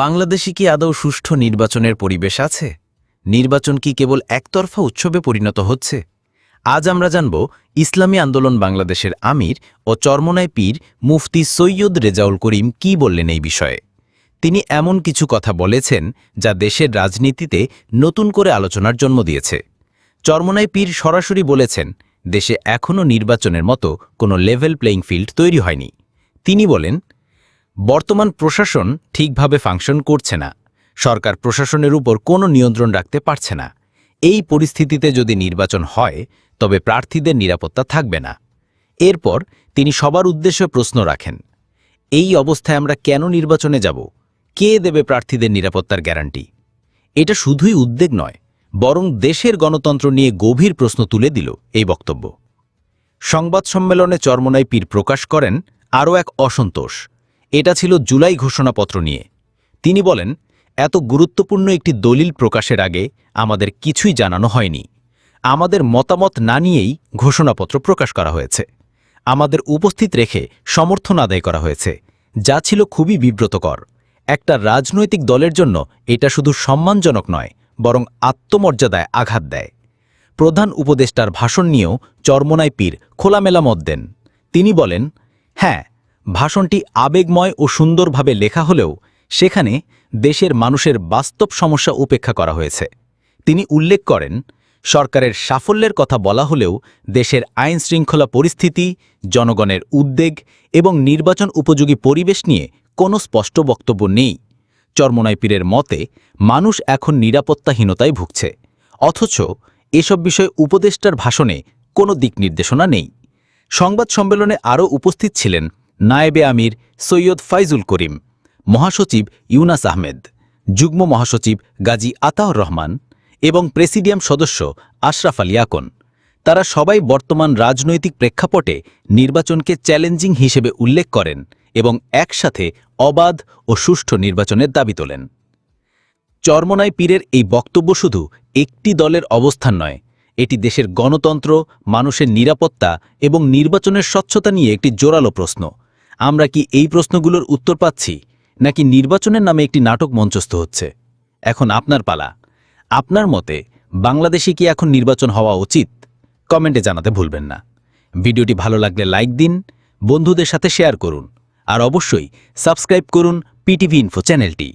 বাংলাদেশে কি আদৌ সুষ্ঠু নির্বাচনের পরিবেশ আছে? নির্বাচন কি কেবল একতরফা উৎসবে পরিণত হচ্ছে? আজ আমরা জানব ইসলামী আন্দোলন বাংলাদেশের আমির ও চরমনায় পীর মুফতি সৈয়দ রেজাউল করিম কি বললেন এই বিষয়ে। তিনি এমন কিছু কথা বলেছেন যা দেশের রাজনীতিতে নতুন করে আলোচনার জন্ম দিয়েছে। চরমনায় পীর সরাসরি বলেছেন, দেশে এখনও নির্বাচনের মতো কোনো লেভেল প্লেইং ফিল্ড তৈরি হয়নি। তিনি বলেন বর্তমান প্রশাসন ঠিকভাবে ফাংশন করছে না। সরকার প্রশাসনের উপর কোনো নিয়ন্ত্রণ রাখতে পারছে না। এই পরিস্থিতিতে যদি নির্বাচন হয়, তবে প্রার্থীদের নিরাপত্তা থাকবে না। এরপর তিনি সবার উদ্দেশ্যে প্রশ্ন রাখেন, এই অবস্থায় আমরা কেন নির্বাচনে যাব? কে দেবে প্রার্থীদের নিরাপত্তার গ্যারান্টি? এটা শুধুই উদ্বেগ নয়, বরং দেশের গণতন্ত্র নিয়ে গভীর প্রশ্ন তুলে দিল এই বক্তব্য। সংবাদ সম্মেলনে চরমনাই পীর প্রকাশ করেন আরও এক অসন্তোষ। এটা ছিল জুলাই ঘোষণাপত্র নিয়ে। তিনি বলেন, এত গুরুত্বপূর্ণ একটি দলিল প্রকাশের আগে আমাদের কিছুই জানানো হয়নি। আমাদের মতামত না নিয়েই ঘোষণাপত্র প্রকাশ করা হয়েছে। আমাদের উপস্থিত রেখে সমর্থন আদায় করা হয়েছে, যা ছিল খুবই বিব্রতকর। একটা রাজনৈতিক দলের জন্য এটা শুধু সম্মানজনক নয়, বরং আত্মমর্যাদায় আঘাত দেয়। প্রধান উপদেষ্টার ভাষণ নিয়েও চরমনায় পীর খোলামেলা মত দেন। তিনি বলেন হ্যাঁ ভাষণটি আবেগময় ও সুন্দরভাবে লেখা হলেও সেখানে দেশের মানুষের বাস্তব সমস্যা উপেক্ষা করা হয়েছে। তিনি উল্লেখ করেন, সরকারের সাফল্যের কথা বলা হলেও দেশের আইন শৃঙ্খলা পরিস্থিতি, জনগণের উদ্বেগ এবং নির্বাচন উপযোগী পরিবেশ নিয়ে কোনো স্পষ্ট বক্তব্য নেই। চরমনাই পীরের মতে, মানুষ এখন নিরাপত্তাহীনতায় ভুগছে, অথচ এসব বিষয়ে উপদেষ্টার ভাষণে কোনো দিক নির্দেশনা নেই। সংবাদ সম্মেলনে আরও উপস্থিত ছিলেন নায়েবে আমির সৈয়দ ফাইজুল করিম, মহাসচিব ইউনাস আহমেদ, যুগ্ম মহাসচিব গাজী আতাউর রহমান এবং প্রেসিডিয়াম সদস্য আশরাফ আলী আকন। তারা সবাই বর্তমান রাজনৈতিক প্রেক্ষাপটে নির্বাচনকে চ্যালেঞ্জিং হিসেবে উল্লেখ করেন এবং একসাথে অবাধ ও সুষ্ঠু নির্বাচনের দাবি তোলেন। চরমনাই পীরের এই বক্তব্য শুধু একটি দলের অবস্থান নয়, এটি দেশের গণতন্ত্র, মানুষের নিরাপত্তা এবং নির্বাচনের স্বচ্ছতা নিয়ে একটি জোরালো প্রশ্ন। আমরা কি এই প্রশ্নগুলোর উত্তর পাচ্ছি, নাকি নির্বাচনের নামে একটি নাটক মঞ্চস্থ হচ্ছে? এখন আপনার পালা। আপনার মতে, বাংলাদেশে কি এখন নির্বাচন হওয়া উচিত? কমেন্টে জানাতে ভুলবেন না। ভিডিওটি ভালো লাগলে লাইক দিন, বন্ধুদের সাথে শেয়ার করুন, আর অবশ্যই সাবস্ক্রাইব করুন পিটিভি ইনফো চ্যানেলটি।